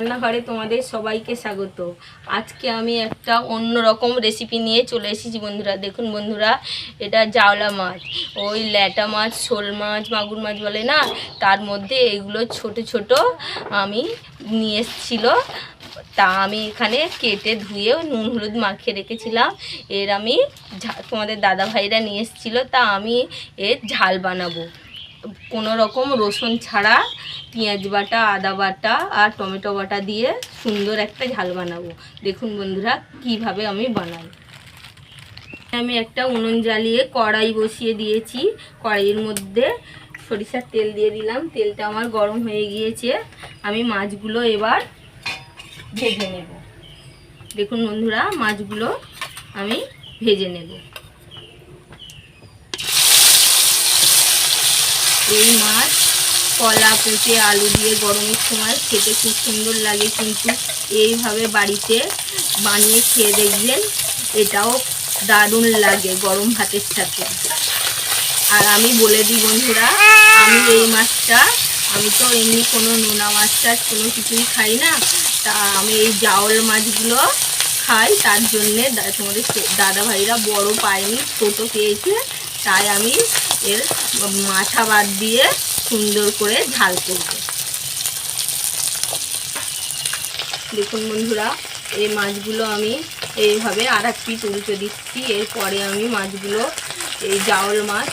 রান্নাঘরে তোমাদের সবাইকে স্বাগত। আজকে আমি একটা অন্য রকম রেসিপি নিয়ে চলে এসেছি বন্ধুরা। দেখুন বন্ধুরা, এটা জাওলা মাছ, ওই ল্যাটা মাছ, শোল মাছ, মাগুর মাছ বলে না? তার মধ্যে এগুলো ছোট ছোট আমি নিয়ে এসেছিল। তা আমি এখানে কেটে ধুয়ে নুন হলুদ মাখিয়ে রেখেছিলাম। এর আমি তোমাদের দাদা ভাইরা নিয়ে এসেছিল, তা আমি এর ঝাল বানাবো। কোনো রকম রসুন ছাড়া, পেঁয়াজ বাটা, আদা বাটা আর টমেটো বাটা দিয়ে সুন্দর একটা ঝাল বানাবো। দেখুন বন্ধুরা, কীভাবে আমি বানাই। আমি একটা উনুন জ্বালিয়ে কড়াই বসিয়ে দিয়েছি। কড়াইয়ের মধ্যে সরিষার তেল দিয়ে দিলাম। তেলটা আমার গরম হয়ে গিয়েছে। আমি মাছগুলো এবার ভেজে নেব। দেখুন বন্ধুরা, মাছগুলো আমি ভেজে নেব। এই মাছ কলা, পেঁপে, আলু দিয়ে গরমের সময় খেতে খুব সুন্দর লাগে কিন্তু এইভাবে বাড়িতে বানিয়ে খেয়ে দেখবেন এটাও দারুণ লাগে গরম ভাতের সাথে। আর আমি বলে দিই বন্ধুরা, আমি এই মাছটা, আমি তো এমনি কোনো নোনা মাছ টাছ কোনো কিছুই খাই না, তা আমি এই জাওল মাছগুলো খাই, তার জন্যে তোমাদের দাদা ভাইরা বড় পায়নি, ছোটো পেয়েছে, তাই আমি এর মাথা বাদ দিয়ে সুন্দর করে ঝাল করব। দেখুন বন্ধুরা, এই মাছগুলো আমি এইভাবে আর এক পিস উল্টে দিচ্ছি। এরপরে আমি মাছগুলো, এই জাওল মাছ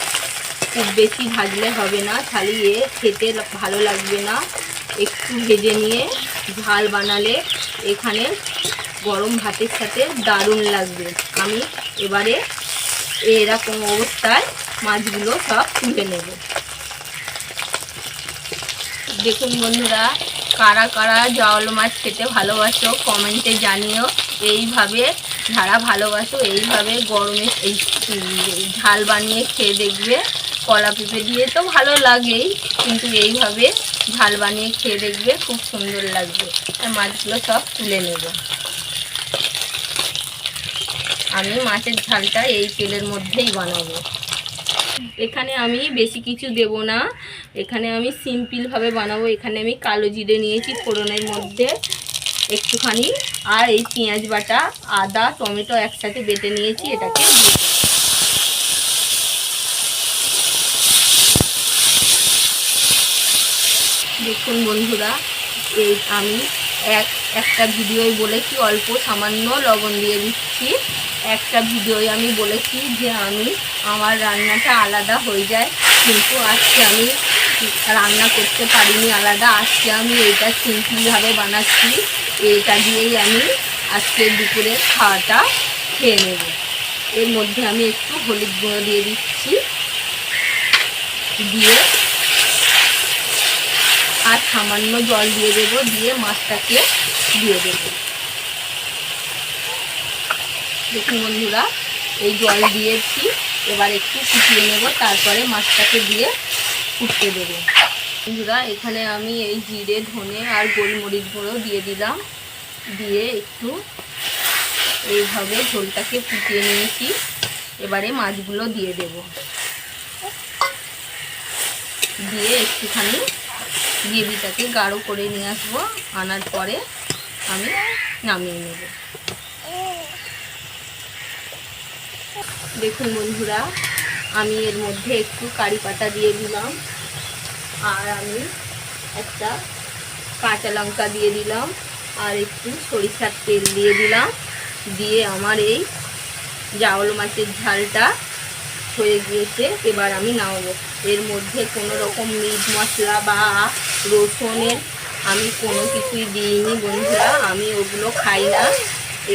খুব বেশি ভাজলে হবে না তাহলে এ খেতে ভালো লাগবে না। একটু ভেজে নিয়ে ঝাল বানালে এখানে গরম ভাতের সাথে দারুণ লাগবে। আমি এবারে এরকম অবস্থায় মাছগুলো সব তুলে নেব। দেখুন বন্ধুরা, কারা কারা জল মাছ খেতে ভালোবাসো, কমেন্টে জানিও। এইভাবে যারা ভালোবাসো, এইভাবে গরমে এই ঝাল বানিয়ে খেয়ে দেখবে। কলা পেঁপে দিয়ে তো ভালো লাগেই, কিন্তু এইভাবে ঝাল বানিয়ে খেয়ে দেখবে, খুব সুন্দর লাগবে। আর মাছগুলো সব তুলে নেব। আমি মাছের ঝালটা এই তেলের মধ্যেই বানাবো। এখানে আমি বেশি কিছু দেব না। এখানে আমি সিম্পলভাবে বানাবো। এখানে আমি কালো জিরে নিয়েছি ফোড়নের মধ্যে একটুখানি। আর এই পেঁয়াজ বাটা, আদা, টমেটো একসাথে বেটে নিয়েছি, এটাকে দেখুন বন্ধুরা, এই আমি এক, একটা ভিডিওয় বলেছি, অল্প সামান্য লবণ দিয়ে দিচ্ছি। একটা ভিডিওয় আমি বলেছি যে আমি, আমার রান্নাটা আলাদা হয়ে যায়, কিন্তু আজকে আমি রান্না করতে পারিনি আলাদা। আজকে আমি এইটা সিম্পলভাবে বানাচ্ছি। এইটা দিয়েই আমি আজকে দুপুরে খাওয়াটা খেয়ে নেব। এর মধ্যে আমি একটু হলুদ গুঁড়ো দিয়ে দিচ্ছি। দিয়ে আর সামান্য জল দিয়ে দেবো, দিয়ে মাছটাকে দিয়ে দেবো। দেখুন বন্ধুরা, এই জল দিয়েছি। এবার একটু ফুটিয়ে নেব, তারপরে মাছটাকে দিয়ে ফুটতে দেবো। বন্ধুরা, এখানে আমি এই জিরে, ধনে আর গোলমরিচ গুঁড়ো দিয়ে দিলাম। দিয়ে একটু এইভাবে ঝোলটাকে ফুটিয়ে নিয়েছি। এবারে মাছগুলো দিয়ে দেব। দিয়ে একটুখানি গ্রেভিটাকে গাঢ় করে নিয়ে আসব, আনার পরে আমি নামিয়ে নেব। দেখুন বন্ধুরা, আমি এর মধ্যে একটু কারি পাতা দিয়ে দিলাম, আর আমি একটা কাঁচা লঙ্কা দিয়ে দিলাম, আর একটু সরিষার তেল দিয়ে দিলাম, দিয়ে আমার এই জাওল মাছের ঝালটা হয়ে গিয়েছে, এবার আমি নামাবো। এর মধ্যে কোনো রকম মিট মশলা বা রসুনের আমি কোনো কিছুই দিইনি বন্ধুরা, আমি ওগুলো খাই না।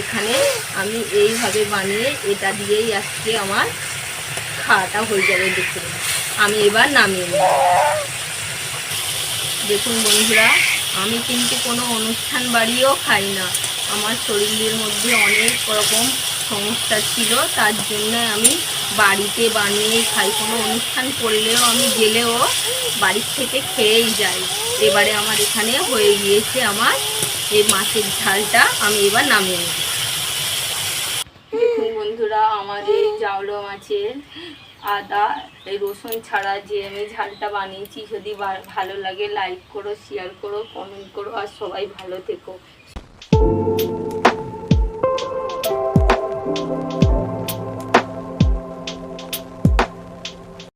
এখানে আমি এইভাবে বানিয়ে এটা দিয়েই আজকে আমার খাওয়াটা হয়ে যাবে দেখুন। আমি এবার নামিয়ে নেব। দেখুন বন্ধুরা, আমি কিন্তু কোনো অনুষ্ঠান বাড়িও খাই না। আমার শরীরের মধ্যে অনেক রকম সমস্যা ছিল, তার জন্য আমি বাড়িতে বানিয়ে খাই। কোনো অনুষ্ঠান করলেও আমি গেলেও বাড়ির থেকে খেয়েই যাই। এবারে আমার এখানে হয়ে গিয়েছে আমার এই মাছের ঝালটা, আমি এবার নামিয়ে নেব। বন্ধুরা এই জাউলো মাছের আদা, এই রসুন ছাড়া যে আমি ঝালটা বানিয়েছি, যদি ভালো লাগে লাইক করো শেয়ার করো কমেন্ট করো, আর সবাই ভালো থেকো।